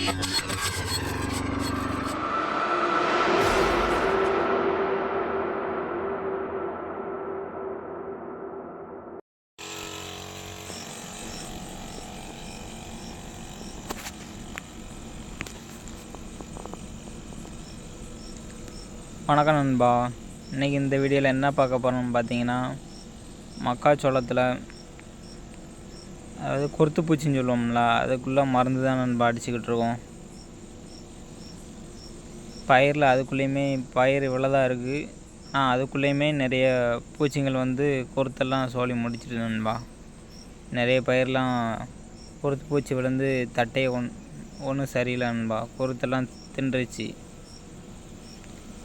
வணக்கம் நண்பா. இன்றைக்கி இந்த வீடியோவில் என்ன பார்க்க போகிறோம்னு பார்த்தீங்கன்னா மக்காச்சோளத்தில் அதாவது கொருத்து பூச்சின்னு சொல்லுவோம்ல அதுக்குள்ளே மருந்து தான் நம்ம அடிச்சுக்கிட்டு இருக்கோம். பயிரில் அதுக்குள்ளேயுமே பயிர் இவ்வளோ தான் இருக்குது ஆ அதுக்குள்ளேயுமே நிறைய பூச்சிங்கள் வந்து கொருத்தெல்லாம் சோழி முடிச்சிட்டு நண்பா. நிறைய பயிரெலாம் கொருத்து பூச்சி விழுந்து தட்டையை ஒன் ஒன்றும் சரியில்லை நண்பா. கொருத்தெல்லாம் தின்றுச்சு.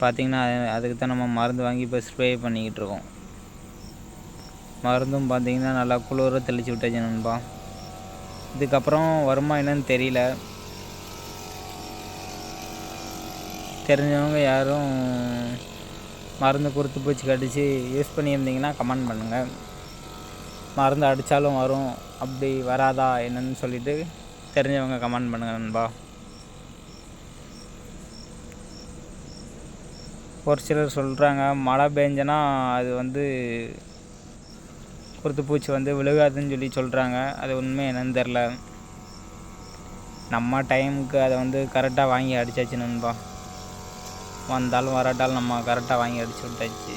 பார்த்திங்கன்னா அதுக்கு தான் நம்ம மருந்து வாங்கி இப்போ ஸ்ப்ரே பண்ணிக்கிட்டு இருக்கோம். மருந்தும் பார்த்திங்கன்னா நல்லா குளிர தெளித்து விட்டாச்சு நண்பா. இதுக்கப்புறம் வருமா என்னன்னு தெரியல. தெரிஞ்சவங்க யாரும் மருந்து கொடுத்து பூச்சி கடித்து யூஸ் பண்ணியிருந்தீங்கன்னா கமெண்ட் பண்ணுங்கள் மருந்து அடித்தாலும் வரும். அப்படி வராதா என்னன்னு சொல்லிட்டு தெரிஞ்சவங்க கமெண்ட் பண்ணுங்கள் நண்பா. ஒரு சிலர் சொல்கிறாங்க மழை பெஞ்சனா அது வந்து குருத்து பூச்சி வந்து விழுகாதுன்னு சொல்லி சொல்கிறாங்க அது உண்மை என்னன்னு தெரில நம்ம டைமுக்கு அதை வந்து கரெக்டாக வாங்கி அடிச்சாச்சு நண்பா. வந்தாலும் வராட்டாலும் நம்ம கரெக்டாக வாங்கி அடிச்சு விட்டாச்சு.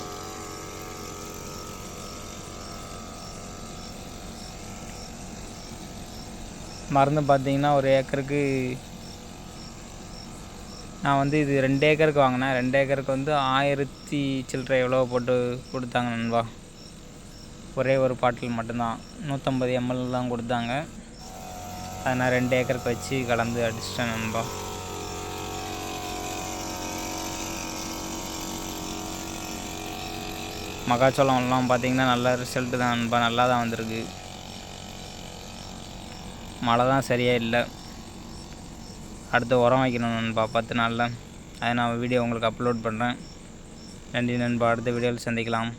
மருந்து பார்த்தீங்கன்னா ஒரு ஏக்கருக்கு நான் வந்து இது ரெண்டு ஏக்கருக்கு வாங்கினேன். ரெண்டு ஏக்கருக்கு வந்து ஆயிரத்தி சில்லறை எவ்வளோ போட்டு கொடுத்தாங்க நண்பா. ஒரே ஒரு பாட்டில் மட்டும்தான். நூற்றம்பது எம்எல் தான் கொடுத்தாங்க. அதை நான் ரெண்டு ஏக்கருக்கு வச்சு கலந்து அடிச்சிட்டேன் நண்பா. மக்காச்சோளம்லாம் பார்த்தீங்கன்னா நல்ல ரிசல்ட்டு தான் நண்பா. நல்லா தான் வந்திருக்கு. மழை தான் சரியாக இல்லை. அடுத்து உரம் வைக்கணும் நண்பா பத்து நாளில். அதை நான் வீடியோ உங்களுக்கு அப்லோட் பண்ணுறேன் நன்றி நண்பா. அடுத்த வீடியோவில் சந்திக்கலாம்.